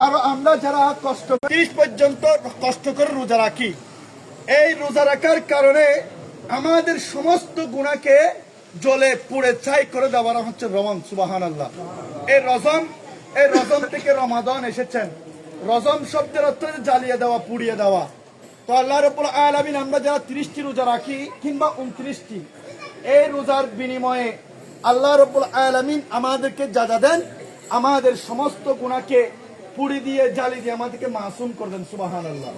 আর আমরা যারা কষ্ট তিরিশ পর্যন্ত কষ্ট করে রোজা রাখি। এই রোজা রাখার কারণে আমাদের সমস্ত গুণাকে জলে পুড়ে ছাই করে দেওয়া হচ্ছে রমন সুবাহান আল্লাহ এই রজম এই রজম থেকে রমাদন এসেছেন। রজম শব্দের অর্থ জ্বালিয়ে দেওয়া, পুড়িয়ে দেওয়া। তো আল্লাহ রবুল আলমিন আমরা যারা তিরিশটি রোজা রাখি কিংবা উনত্রিশটি, এই রোজার বিনিময়ে আল্লাহ রবুল আলমিন আমাদেরকে যা দেন, আমাদের সমস্ত গুণাকে পুড়ি দিয়ে, জালি দিয়ে আমাদেরকে মাসুম করে দেন সুবাহান আল্লাহ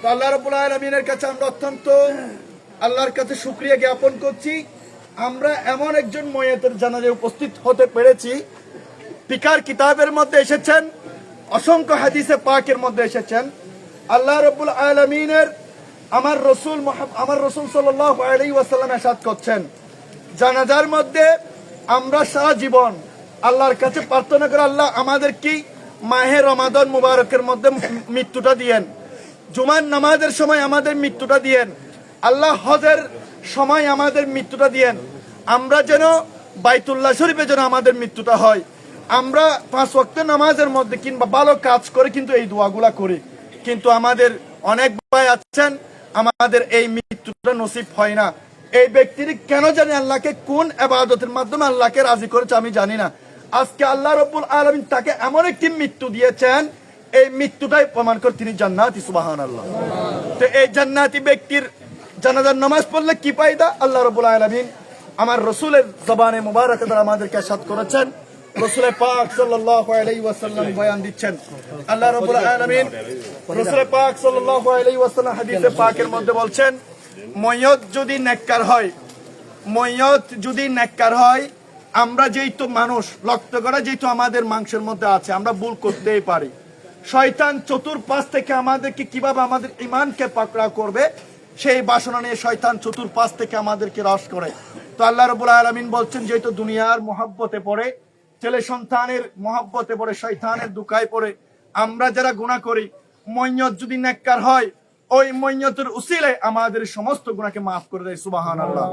তো আল্লাহ রবুল আলমিনের কাছে আমরা অত্যন্ত আল্লাহর কাছে শুক্রিয়া জ্ঞাপন করছি। আমরা এমন একজন ময়েতের জানাজে উপস্থিত হতে পেরেছি। পিকার কিতাবের মধ্যে এসেছেন, অসংখ্য হাদিসে পাকের মধ্যে এসেছেন। আল্লাহ রবুল আলমিনের আমার রসুল আমার রসুল সাল্লাহ আলী ওয়াসাল্লাম এসাদ করছেন। জানাজার মধ্যে আমরা সারা জীবন আল্লাহর কাছে প্রার্থনা করে, আল্লাহ আমাদের কি মাহে রমাদন মুবারকের মধ্যে মৃত্যুটা দিয়েন। জুমার নামাজের সময় আমাদের মৃত্যুটা দিয়েন। আল্লাহ হজের সময় আমাদের মৃত্যুটা দিয়েন। আমরা যেন বাইতুল্লাহ শরীফে যেন আমাদের মৃত্যুটা হয়। আমরা পাঁচ ওয়াক্ত নামাজের মধ্যে কিংবা ভালো কাজ করে কিন্তু এই দোয়াগুলা করি। কিন্তু আমাদের অনেক ভাই আছেন, আমাদের এই মৃত্যুটা নসিব হয় না। এই ব্যক্তির কেন জানি আল্লাহকে কোন আবাদতের মাধ্যমে আল্লাহকে রাজি করেছে আমি জানি না। আজকে আল্লাহ রব্বুল আলমিন তাকে এমন একটি মৃত্যু দিয়েছেন, এই মৃত্যুটাই প্রমাণ করে তিনি জান্নাতি সুবাহান আল্লাহ তো এই জান্নাতি ব্যক্তির জানাজার নামাজ পড়লে কি পাইদা আল্লাহ রবুল আলমিন আমার রসুলের জবানে মুবারক দ্বারা আমাদেরকে সাত করেছেন। রসুলের পাক সাল্লাল্লাহু আলাইহি ওয়াসাল্লাম বয়ান দিচ্ছেন। আল্লাহ রাব্বুল আলামিন রসুলের পাক সাল্লাল্লাহু আলাইহি ওয়াসাল্লাম হাদিসে পাকের মধ্যে বলছেন ময়ত যদি নেককার হয় ময়ত যদি নেককার হয় আমরা যেহেতু মানুষ রক্ত করা যেহেতু আমাদের মাংসের মধ্যে আছে, আমরা ভুল করতেই পারি। শয়তান চতুর্পাশ থেকে আমাদেরকে কীভাবে আমাদের ইমানকে পাকড়া করবে, সেই বাসনা নিয়ে শয়তান চতুর্পাশ থেকে আমাদেরকে রস করে। তো আল্লাহ রবুল আলমিন বলছেন যেহেতু দুনিয়ার মহাব্বতে পড়ে, ছেলে সন্তানের মহাব্বতে পড়ে, শয়তানের দুকায় পড়ে, আমরা যারা গুণা করি মৈয়ত যদি নেককার হয় ওই মৈয়তের উসিলে আমাদের সমস্ত গুণাকে মাফ করে দেয় সুবাহান আল্লাহ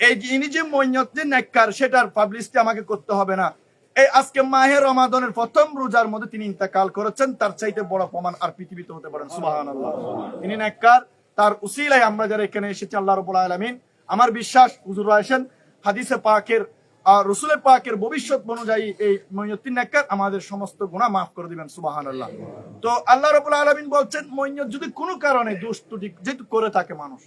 এই ইনি যে মৈয়ত যে নেককার সেটার পাবলিশটি আমাকে করতে হবে না। এই আজকে মাহে রমাদনের প্রথম রোজার মধ্যে তিনি ইন্তেকাল করেছেন তার চাইতে বড় প্রমাণ আর পৃথিবীতে হতে পারেন সুবাহান আল্লাহ তিনি নেককার তার উসিলায় আমরা যারা এখানে এসেছি আল্লাহ রবুল আলমিন আমার বিশ্বাস হুজুর আসেন হাদিসে পাকের আর রসুলের পাকের ভবিষ্যৎ অনুযায়ী এই মৈয়তিন নেককার আমাদের সমস্ত গুণা মাফ করে দিবেন সুবাহান আল্লাহ তো আল্লাহ রবুল আলমিন বলছেন মৈয়ত যদি কোনো কারণে দোষ ত্রুটি যেহেতু করে থাকে মানুষ,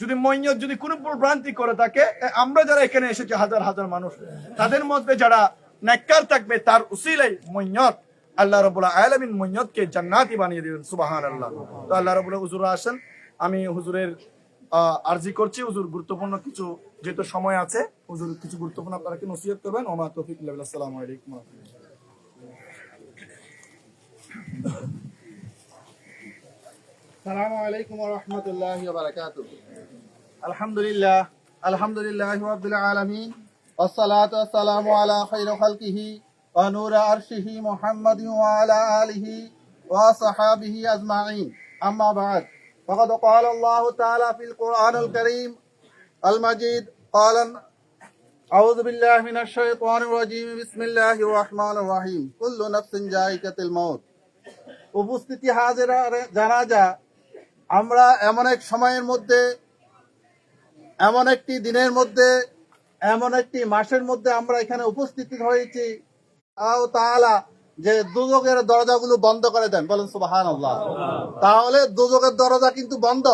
যদি মৈয়ত যদি কোনো ভ্রান্তি করে থাকে আমরা যারা এখানে এসেছি হাজার হাজার মানুষ, তাদের মধ্যে যারা নেককার থাকবে, তার উসিলাই মৈয়ত আল্লাহ রবুল্লাহ আলমিন মৈয়তকে জান্নাতি বানিয়ে দিবেন সুবাহান আল্লাহ তো আল্লাহ রবুল্লাহ হুজুর আসেন, আমি হুজুরের আরজি করছি, হুজুর গুরুত্বপূর্ণ কিছু যেহেতু সময় আছে হুজুর কিছু গুরুত্বপূর্ণ আপনারা কি নসিহত করবেন ওমা তৌফিক আসসালামু আলাইকুম ওয়া রাহমাতুল্লাহ। السلام عليكم ورحمة الله وبركاته الحمد لله الحمد لله رب العالمين والصلاة والسلام على خير خلقه ونور عرشه محمد وعلى آله وصحابه أجمعين أما بعد فقد قال الله تعالى في القرآن الكريم المجيد قال أعوذ بالله من الشيطان الرجيم بسم الله الرحمن الرحيم كل نفس جائكة الموت উপস্থিতি হাজেরা জানাজা আমরা এমন এক সময়ের মধ্যে এমন একটি দিনের মধ্যে এমন একটি মাসের মধ্যে আমরা এখানে উপস্থিত হয়েছি আও তাআলা যে দুযোগের দরজাগুলো বন্ধ করে দেন বলেন সুবাহান তাহলে দুযোগের দরজা কিন্তু বন্ধ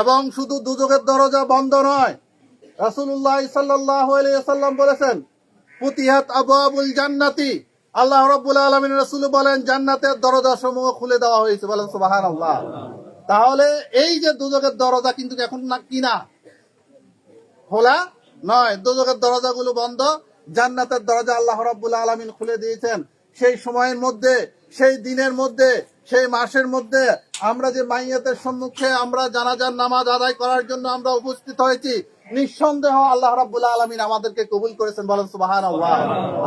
এবং শুধু দুযোগের দরজা বন্ধ নয় আলাইহি সাল্লাম বলেছেন, পুতিহাত আবু আবুল জান্নাতি। আল্লাহ রাব্বুল আলামিন রাসূল বলেন, জান্নাতের দরজা সমূহ খুলে দেওয়া হয়েছে। বলেন, সুবহানাল্লাহ। তাহলে এই যে দুজকের দরজা কিন্তু এখন না কিনা খোলা নয়। দুজকের দরজাগুলো বন্ধ। জান্নাতের দরজা আল্লাহ রাব্বুল আলামিন খুলে দিয়েছেন। সেই সময়ের মধ্যে, সেই দিনের মধ্যে সেই মাসের মধ্যে আমরা যে মাইয়াতের সম্মুখে আমরা জানাজার নামাজ আদায় করার জন্য আমরা উপস্থিত হয়েছি, নিঃসন্দেহ আল্লাহ রাব্বুল আলামিন আমাদেরকে কবুল করেছেন বলেন সুবহানাল্লাহ।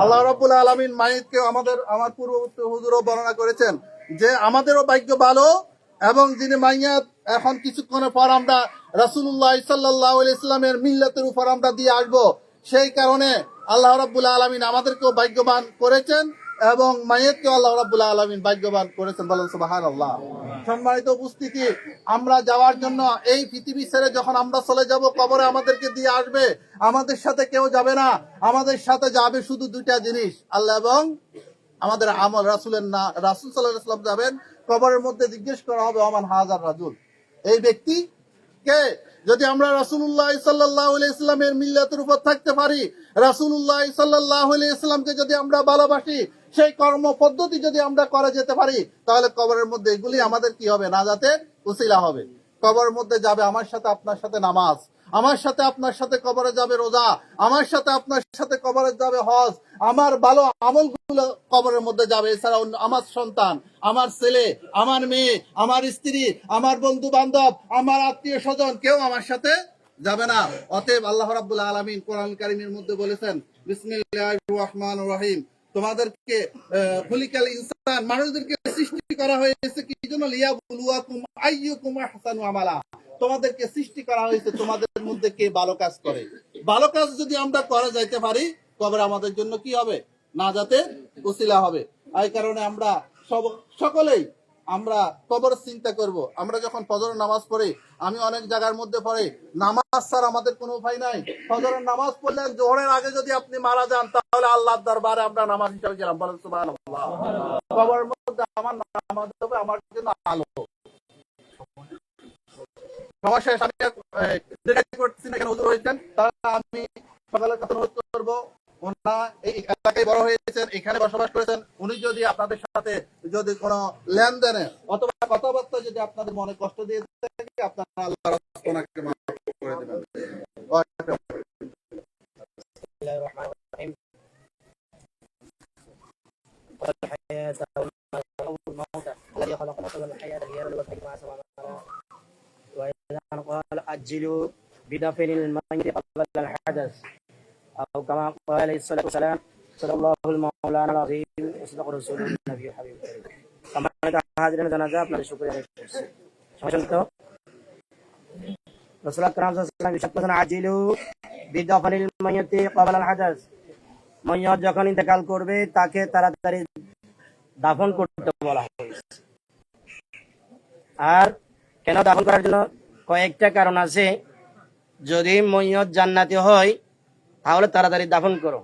আল্লাহ রাব্বুল আলামিন মাইয়াতকে আমাদের, আমার পূর্ববর্তী হুজুরও বর্ণনা করেছেন যে আমাদেরও ভাগ্য ভালো এবং যিনি মাইয়াত এখন কিছুক্ষণের পর আমরা রাসূলুল্লাহ সাল্লাল্লাহু আলাইহি ইসলামের মিল্লাতের উপর আমরা দিয়ে আসব, সেই কারণে আল্লাহ রাব্বুল আলামিন আমাদেরকেও ভাগ্যবান করেছেন। এবং মায়েতকে আল্লাহ রাব্বুল আলামিন ভাগ্যবান করেছেন বলেন সুবহানাল্লাহ। সম্মানিত উপস্থিতি, আমরা যাওয়ার জন্য এই পৃথিবী ছেড়ে যখন আমরা চলে যাব, কবরে আমাদেরকে দিয়ে আসবে, আমাদের সাথে কেউ যাবে না। আমাদের সাথে যাবে শুধু দুইটা জিনিস, আল্লাহ এবং আমাদের আমল। রাসুলের না, রাসুল সাল্লাহ সাল্লাম যাবেন, কবরের মধ্যে জিজ্ঞেস করা হবে অমান হাজার রাজুল? এই ব্যক্তি কে? যদি আমরা রাসুল্লাহ সাল্লাহ ইসলামের মিল্লাতের উপর থাকতে পারি রাসুল্লাহ সাল্লাহ ইসলামকে যদি আমরা ভালোবাসি সেই কর্ম পদ্ধতি যদি আমরা করে যেতে পারি, তাহলে কবরের মধ্যে এগুলি আমাদের কি হবে? না যাতে উসিলা হবে। কবরের মধ্যে যাবে আমার সাথে আপনার সাথে নামাজ, আমার সাথে আপনার সাথে কবরে যাবে রোজা, আমার সাথে আপনার সাথে কবরে যাবে হজ। আমার ভালো আমলগুলো কবরের মধ্যে যাবে। এছাড়া আমার সন্তান, আমার ছেলে, আমার মেয়ে, আমার স্ত্রী, আমার বন্ধু বান্ধব আমার আত্মীয় স্বজন, কেউ আমার সাথে যাবে না। অতএব আল্লাহ রাব্বুল আলামিন কোরআন কারিমের মধ্যে বলেছেন, বিসমিল্লাহির রহমানির রহিম। তোমাদেরকে আহ, খুলিকাল ইনসান মানুষদেরকে সৃষ্টি করা হয়েছে কি জন্য? লিয়া বুলুয়াকুম আইয়ুকুম আহসানু আমালা। তোমাদেরকে সৃষ্টি করা হয়েছে তোমাদের মধ্যে কে ভালো কাজ করে? ভালো কাজ যদি আমরা করে যাইতে পারি তবে আমাদের জন্য কি হবে? না যাতে উসিলা হবে। এই কারণে আমরা সব সকলেই আমরা কবর চিন্তা করব। আমরা যখন ফজর নামাজ পড়ি আমি অনেক জায়গার মধ্যে পড়ে নামাজ ছাড়া আমাদের কোনো উপায় নাই। ফজর নামাজ পড়লেন জোহরের আগে যদি আপনি মারা যান তাহলে আল্লাহর দরবারে আমরা নামাজ হিসাবে গেলাম। বলেন, সুবহানাল্লাহ। কবরের মধ্যে আমার নামাজ হবে, আমার জন্য আলো। এখানে বসবাস করেছেন। উনি যদি আপনাদের সাথে যদি কোনো অথবা কথাবার্তা যদি আপনাদের মনে কষ্ট আপনারা আল্লাহ قال أجلوا بدفن الميت قبل الحدث أو كما قال عليه الصلاة والسلام صلى الله المولانا العظيم وصدق رسول النبي الحبيب الكريم كما হাজিরেন জানাজা আপনাদের শুক্রিয়া আদায় করছি সমস্যা তো রসুল আকরাম সাল্লাল্লাহু আলাইহি ওয়াসাল্লাম আজিলু বিদফনিল মাইয়াতি ক্বাবলা আল হাদাস মাইয়াত যখন ইন্তেকাল করবে তাকে তাড়াতাড়ি দাফন করতে বলা হয়েছে আর কেন দাফন করার জন্য কয়েকটা কারণ আছে। যদি মৈয়ত জান্নাতি হয় তাহলে তাড়াতাড়ি দাফন করো।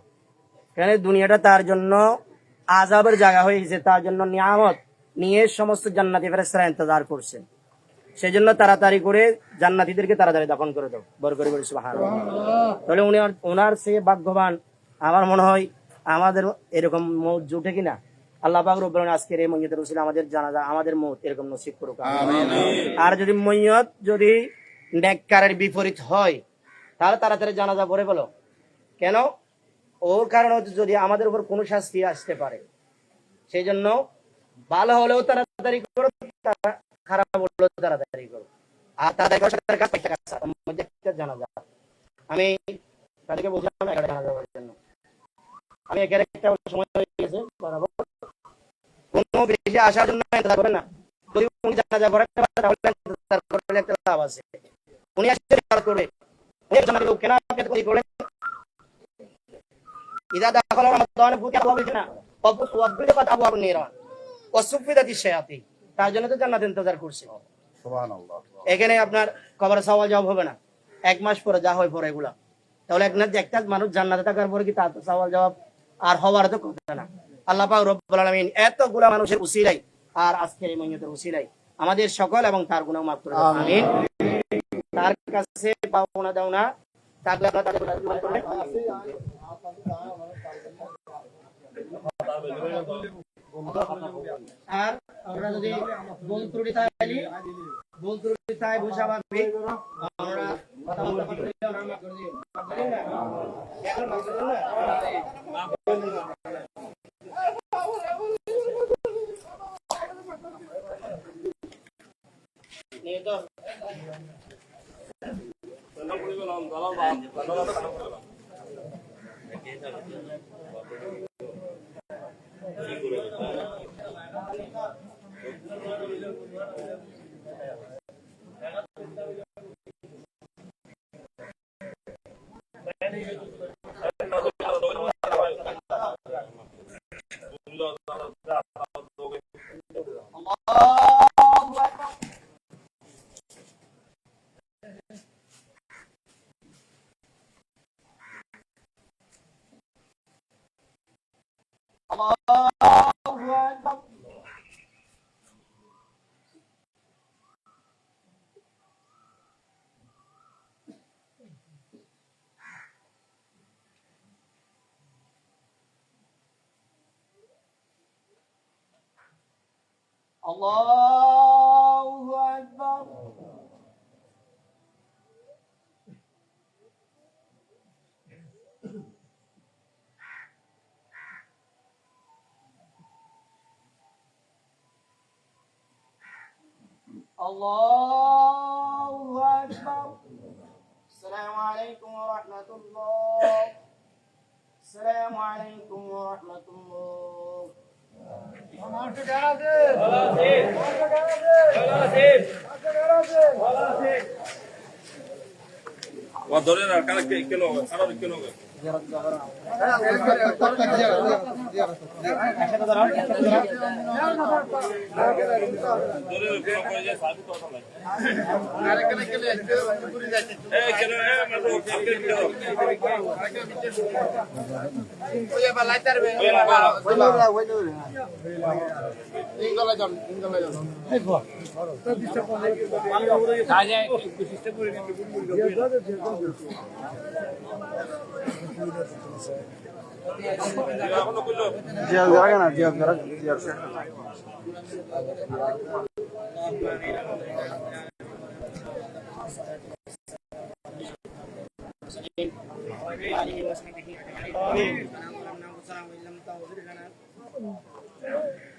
কেন দুনিয়াটা তার জন্য আজাবের জায়গা হয়েছে তার জন্য নিয়ামত নিয়ে সমস্ত জান্নাতি ফেরেস্তারা ইন্তজার করছে। সেই জন্য তাড়াতাড়ি করে জান্নাতিদেরকে তাড়াতাড়ি দাফন করে দাও। বর তাহলে উনি ওনার সে ভাগ্যবান। আমার মনে হয় আমাদের এরকম জুটে কিনা? আল্লাহ পাক রব্বুল আলামিন আজকের এই উসিলা আমাদের জানাজা আমাদের মৌত এরকম নসিব করুক আর যদি যদি নেককারের বিপরীত হয় তাহলে তাড়াতাড়ি জানাজা পড়ে বলো। কেন? ওর কারণে যদি আমাদের উপর কোনো শাস্তি আসতে পারে সেই জন্য ভালো হলেও তাড়াতাড়ি করো খারাপ হলেও তাড়াতাড়ি করো। আর একটা জানাজা। আমি তাদেরকে বলছিলাম জানাজা জন্য। আমি এখানে একটা সময় হয়ে গেছে বরাবর। কোনো আসার জন্য ইন্তজার না। যদি উনি জানাজা তাহলে ইন্তজার করলে একটা লাভ আছে। উনি করবে উনি কেন আপনি করলেন? ইদা রমাদান আবু আবু শায়াতি তার জন্য তো জান্নাত ইন্তজার করছে। সুবহানাল্লাহ। এখানে আপনার কবর সওয়াল জবাব হবে না। এক মাস পরে যা হয় পরে এগুলা। তাহলে একটা একটা মানুষ জান্নাতে থাকার পরে কি তার সওয়াল জবাব আর হওয়ার তো কথা না। আল্লাহ পাক রব্বুল আলামিন এতগুলা মানুষের উসিলাই আর আজকের এই মহিয়তের উসিলাই আমাদের সকল এবং তার গুনাহ মাফ করে আমিন। তার কাছে পাওনা দাও না। থাকলে আপনারা তাদের করবেন। আর আমরা যদি ভুল ত্রুটি থাকে ভুল ত্রুটি থাকে স্বাভাবিক Allah. الله أكبر السلام عليكم ورحمة الله السلام عليكم ورحمة الله وضرنا كانت كيلو كانت كيلو ধরে কেন করে যে সাবি কথা নাই এ কেন এ মারো কেন কেন ওই না বা এখনো কইলো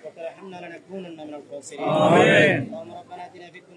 وترحمنا لنكونن من الخاسرين اللهم ربنا اتنا في الدنيا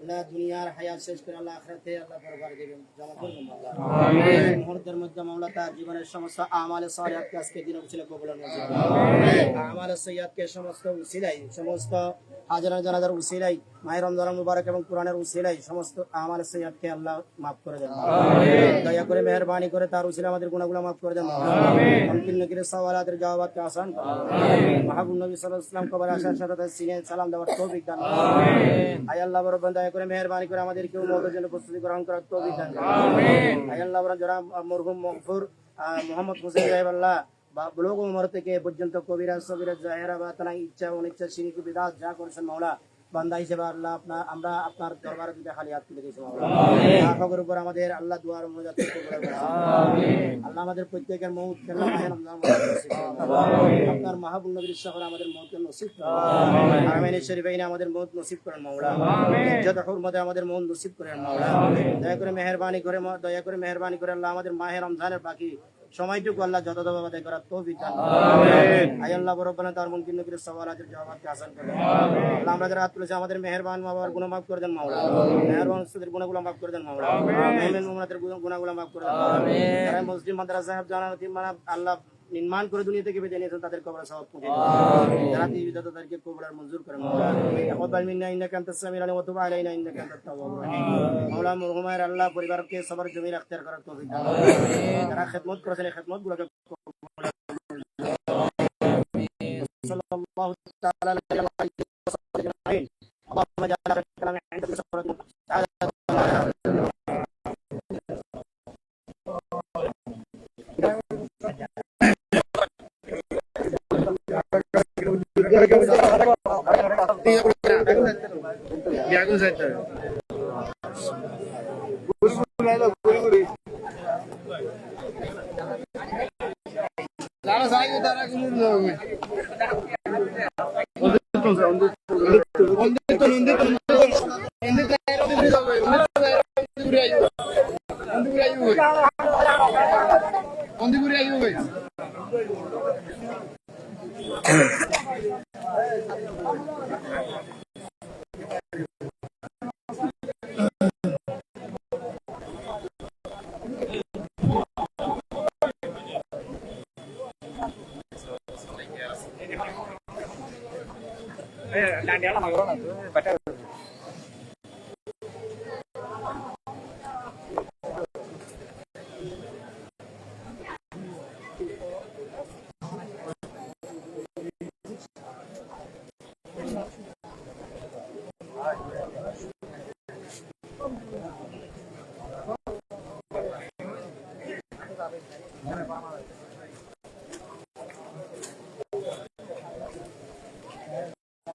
আল্লাহ দুনিয়ার হায়াত শেষ করে আল্লাহ আখিরাতে আল্লাহ পরবার দিবেন। জমা করবেন আল্লাহ আমিন। মুহূর্তের মধ্যে মাওলা তার জীবনের সমস্ত আমালে সালিহাতকে আজকে দিন উচিলে কবুল নজির। আমালে সমস্ত উসিলাই সমস্ত হাজার জানাজার উসিলাই মায়ের রমজান মুবারক এবং কোরআনের উসিলাই সমস্ত আমালে আল্লাহ মাফ করে দেন। দয়া করে মেহরবানি করে তার উসিলা আমাদের গুনাহগুলো মাফ করে দেন। মুমকিন নকিরের সওয়ালাতের জবাবকে আসান। করুন মাহবুব নবী সাল্লাল্লাহু আলাইহি ওয়াসাল্লাম কবর আসার সাথে সিনে সালাম দেওয়ার তৌফিক দান করুন। আয় আল্লাহ বড় দয়া করে মেহরবানি করে আমাদেরকে মওতের জন্য প্রস্তুতি গ্রহণ করার তৌফিক দান করুন আল্লাহ যারা মরহুম মগফুর মোহাম্মদ হোসেন সাহেব আল্লাহ বা ব্লক উমর থেকে পর্যন্ত কবিরাজ সবিরাজ জাহেরা বা তারা ইচ্ছা অনিচ্ছা শিরিক বিদাত যা করেছেন মাওলা। বান্দা হিসেবে আল্লাহ আপনার আমরা আপনার দরবারে দুটা খালি হাত তুলে দিয়েছি। মাওলা উপর আমাদের আল্লাহ দুয়ার মজাত আল্লাহ আমাদের প্রত্যেকের মৌত কেন আপনার মাহবুব নবীর শহরে আমাদের মৌতকে নসিব করুন। হারামাইন শরীফাইনে আমাদের মৌত নসিব করেন মাওলা। ইজ্জত হুরমতে আমাদের মৌত নসিব করেন মাওলা। দয়া করে মেহেরবানি করে দয়া করে মেহেরবানি করে আল্লাহ আমাদের মাহে রমজানের বাকি সময়টুকু আল্লাহ যথাযথভাবে আদায় করার তৌফিক দান। আয় আল্লাহ বরব্বানা তার মুমকিন নবীর সওয়ালাতের জবাবকে আসান করে আল্লাহ আমরা যারা হাত তুলেছি আমাদের মেহেরবান বাবার গুনাহ মাফ করে দেন মাওলা মেহেরবান সুদের গুনাহগুলো মাফ করে দেন মাওলা মুমিন মোহাম্মদের গুনাহগুলো মাফ করে দেন যারা মুসলিম মাদ্রাসা সাহেব মানে আল্লাহ নির্মাণ করে দুনিয়া থেকে বিদায় নিয়েছেন তাদের কবর সওয়াব পৌঁছে দিন যারা জীবিত তাদেরকে কবর মঞ্জুর করেন মাওলা তাকাব্বাল মিন্না ইন্নাকা আনতাস সামিউল আলিম ওয়া তুব আলাইনা ইন্নাকা আনতাত তাওয়াবুর রহিম মাওলা মরহুমের আল্লাহ পরিবারকে সবার জমির اختیار করার তৌফিক দান করুন। যারা খেদমত করেছেন এই খেদমত গুলোকে صلى الله تعالى على سيدنا محمد وصحبه اجمعين اللهم اجعل اخر الكلام عندك سفرة تعالى వ్యాకుల సెంటర్ చాలా